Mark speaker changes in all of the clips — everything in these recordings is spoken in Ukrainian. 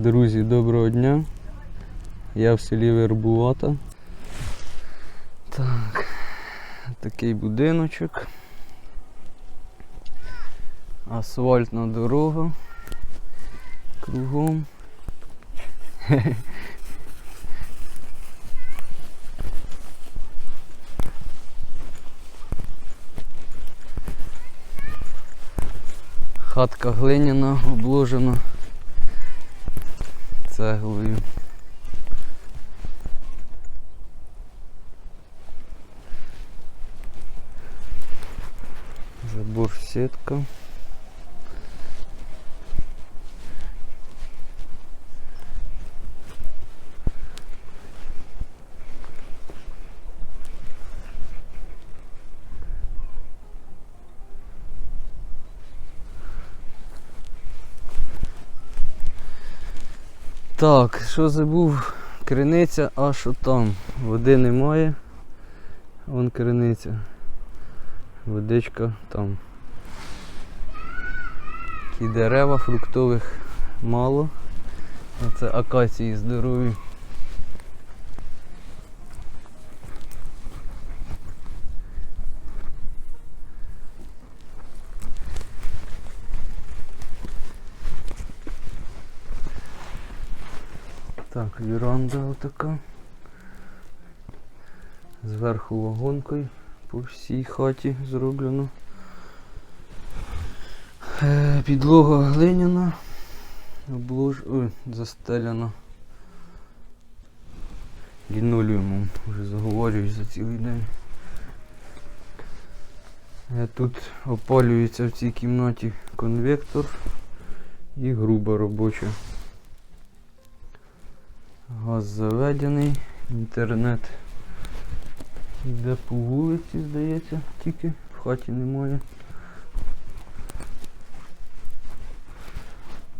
Speaker 1: Друзі, доброго дня. Я в селі Вербувата. Так, такий будиночок. Асфальтна дорога. Кругом. Хатка глиняна, обложена цеглою. Забор сітка. Так, що забув? Криниця, а що там? Води немає. Вон криниця. Водичка там. І дерева фруктових мало. Це акації здорові. Так, віранда отака. Зверху вагонкою по всій хаті зроблено. Е, Підлога глиняна. Облож... Ой, застеляна. Лінолеумом. Вже заговорююсь за цілий день. Е, Тут опалюється в цій кімнаті конвектор і груба робоча. Газ заведений, інтернет йде по вулиці, здається, тільки в хаті немає.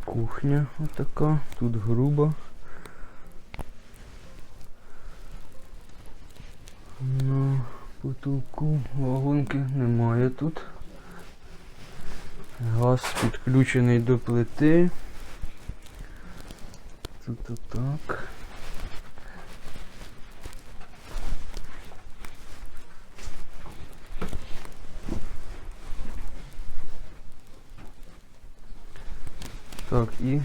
Speaker 1: Кухня отака, тут груба. На потолку вагонки немає тут. Газ підключений до плити. Тут отак. Так, і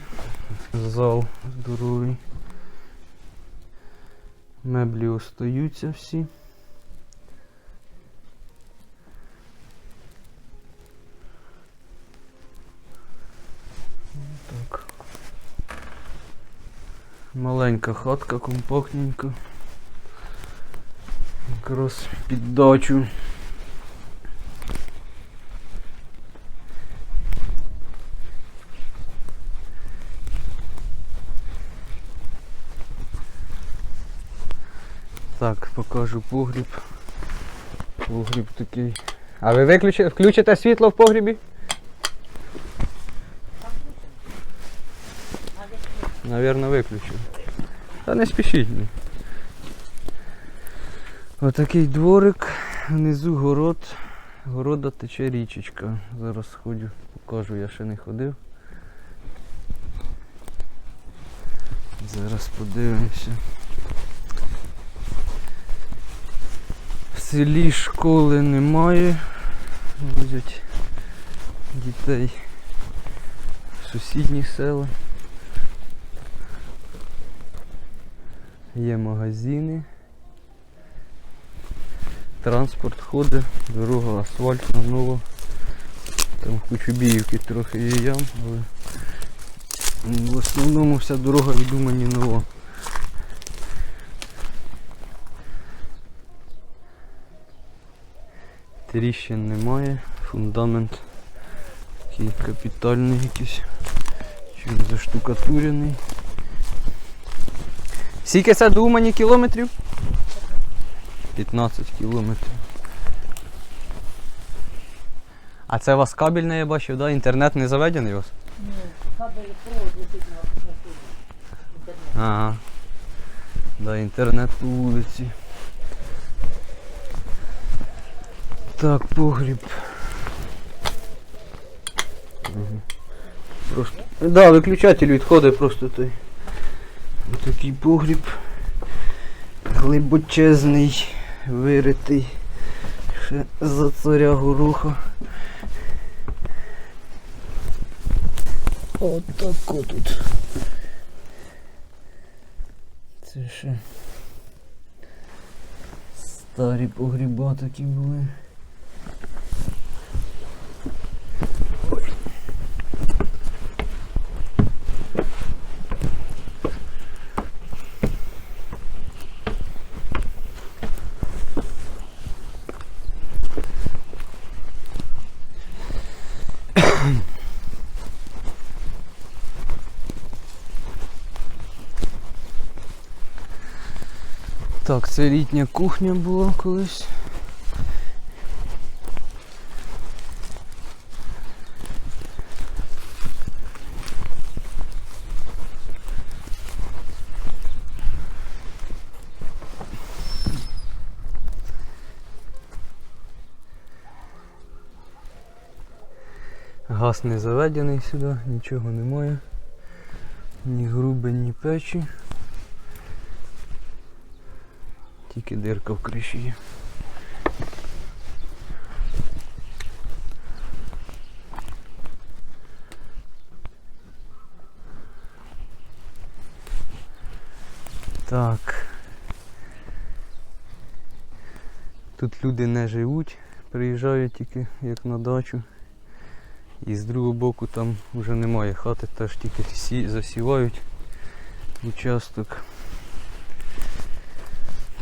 Speaker 1: зал здоровий. Меблі остаються всі. Так. Маленька хатка, компактненька. Якраз під дачу. Так, покажу погріб. Погріб такий. А ви виключите, включите світло в погрібі? Навірно, виключу. Та не спішіть. Отакий дворик, внизу город. Города тече річечка. Зараз сходжу, покажу, я ще не ходив. Зараз подивимося. Селі школи немає. Возять дітей в сусідні села. Є магазини. Транспорт ходить, дорога асфальтна нова. Там в Кучубіївки трохи є ям, але в основному вся дорога від Умані нова. Тріщин немає, фундамент такий капітальний якийсь, чи він заштукатурений. Скільки це Умані кілометрів? 15 кілометрів. А це у вас кабельне, я бачив, да? Інтернет не заведений у вас?
Speaker 2: Ні, кабель провод летить на. Інтернет.
Speaker 1: Ага. Да, інтернет по вулиці. Так, погріб. Угу. Просто. Да, виключатель відходить просто той. Такий погріб глибочезний, виритий ще за царя гороха. Отако тут. Це ще старі погріба такі були. Так, це літня кухня була колись. Газ не заведений сюди, нічого немає. Ні груби, ні печі. Тільки дирка в криші. Так. Тут люди не живуть, приїжджають тільки як на дачу. І з другого боку там вже немає хати, теж тільки сі- засівають участок.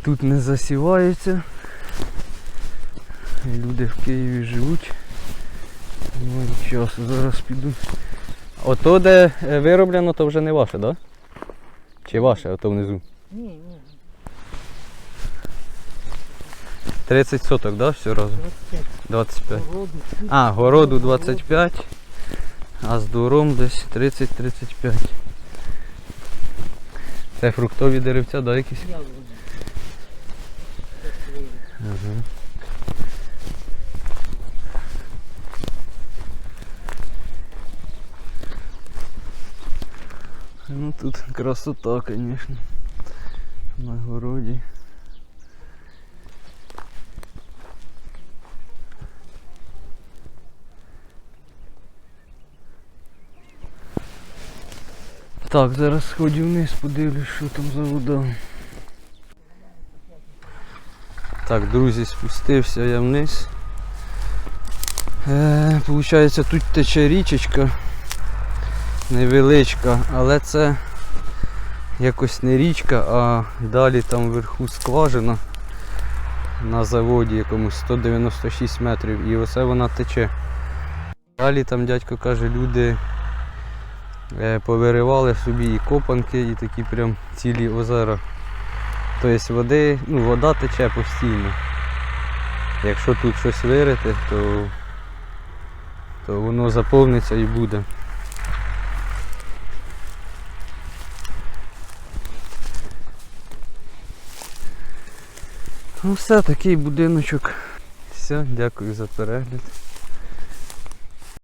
Speaker 1: Тут не засівається. Люди в Києві живуть. Немає часу, зараз піду. Ото де е, вироблено, то вже не ваше, так? Да? Чи ваше, ото внизу?
Speaker 2: Ні, ні.
Speaker 1: 30 соток, так, да, все разом?
Speaker 2: 25
Speaker 1: 25. А, городу 25, а з двором десь 30-35. Це фруктові деревця, да, якісь? Ага. Ну тут красота, конечно. На городі. Так, зараз сходжу вниз, подивлюсь, що там за вода. Так, друзі, спустився я вниз. Е, Получається, тут тече річечка невеличка, але це якось не річка, а далі там вверху скважина на заводі якомусь 196 метрів і оце вона тече. Далі там дядько каже, люди е, повиривали собі і копанки, і такі прям цілі озера. Тобто води, ну, вода тече постійно. Якщо тут щось вирити, то, то воно заповниться і буде. Ну все, такий будиночок. Все, дякую за перегляд.